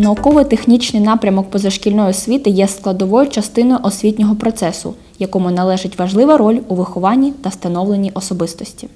Науково-технічний напрямок позашкільної освіти є складовою частиною освітнього процесу, якому належить важлива роль у вихованні та становленні особистості.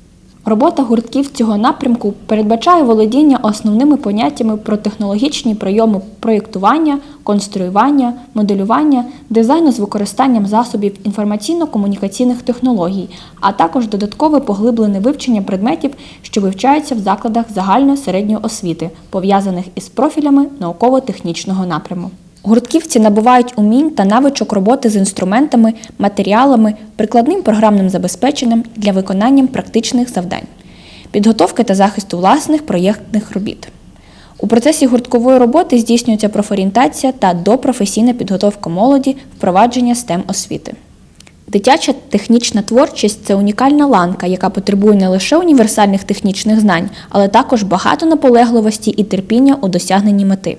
Робота гуртків цього напрямку передбачає володіння основними поняттями про технологічні прийоми проєктування, конструювання, моделювання, дизайну з використанням засобів інформаційно-комунікаційних технологій, а також додаткове поглиблене вивчення предметів, що вивчаються в закладах загальної середньої освіти, пов'язаних із профілями науково-технічного напряму. Гуртківці набувають умінь та навичок роботи з інструментами, матеріалами, прикладним програмним забезпеченням для виконання практичних завдань, підготовки та захисту власних проєктних робіт. У процесі гурткової роботи здійснюється профорієнтація та допрофесійна підготовка молоді, впровадження STEM освіти. Дитяча технічна творчість це унікальна ланка, яка потребує не лише універсальних технічних знань, але також багато наполегливості і терпіння у досягненні мети.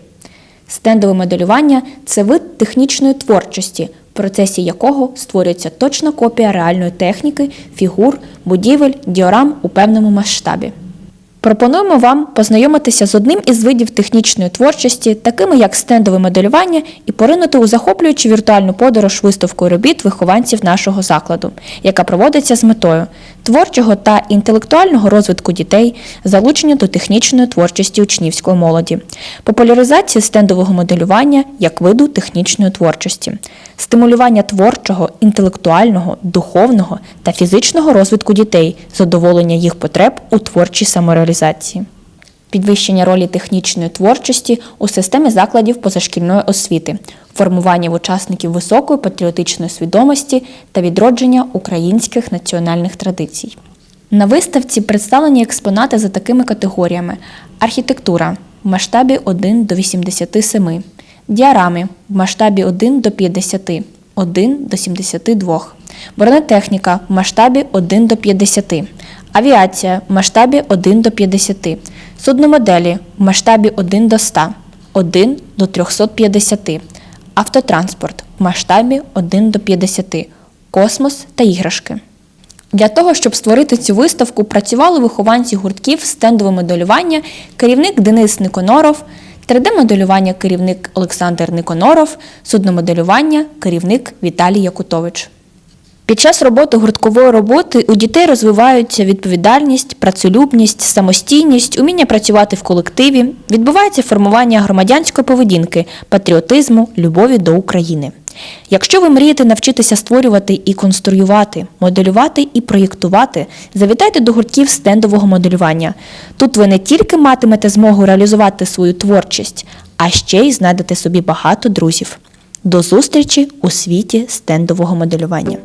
Стендове моделювання це вид технічної творчості, в процесі якого створюється точна копія реальної техніки, фігур, будівель, діорам у певному масштабі. Пропонуємо вам познайомитися з одним із видів технічної творчості, такими як стендове моделювання, і поринути у захоплюючу віртуальну подорож виставкою робіт вихованців нашого закладу, яка проводиться з метою творчого та інтелектуального розвитку дітей, залучення до технічної творчості учнівської молоді, популяризації стендового моделювання як виду технічної творчості, стимулювання творчого, інтелектуального, духовного та фізичного розвитку дітей, задоволення їх потреб у творчій самореалізації. Підвищення ролі технічної творчості у системі закладів позашкільної освіти, формування в учасників високої патріотичної свідомості та відродження українських національних традицій. На виставці представлені експонати за такими категоріями: архітектура в масштабі 1 до 87, діарами в масштабі 1 до 50, 1 до 72, бронетехніка в масштабі 1 до 50, авіація в масштабі 1 до 50, судномоделі в масштабі 1 до 100, 1 до 350, автотранспорт в масштабі 1 до 50, космос та іграшки. Для того, щоб створити цю виставку, працювали вихованці гуртків стендове моделювання, керівник Денис Никоноров, 3D-моделювання керівник Олександр Никоноров, судномоделювання керівник Віталій Якутович. Під час роботи гурткової роботи у дітей розвиваються відповідальність, працелюбність, самостійність, уміння працювати в колективі, відбувається формування громадянської поведінки, патріотизму, любові до України. Якщо ви мрієте навчитися створювати і конструювати, моделювати і проєктувати, завітайте до гуртків стендового моделювання. Тут ви не тільки матимете змогу реалізувати свою творчість, а ще й знайдете собі багато друзів. До зустрічі у світі стендового моделювання.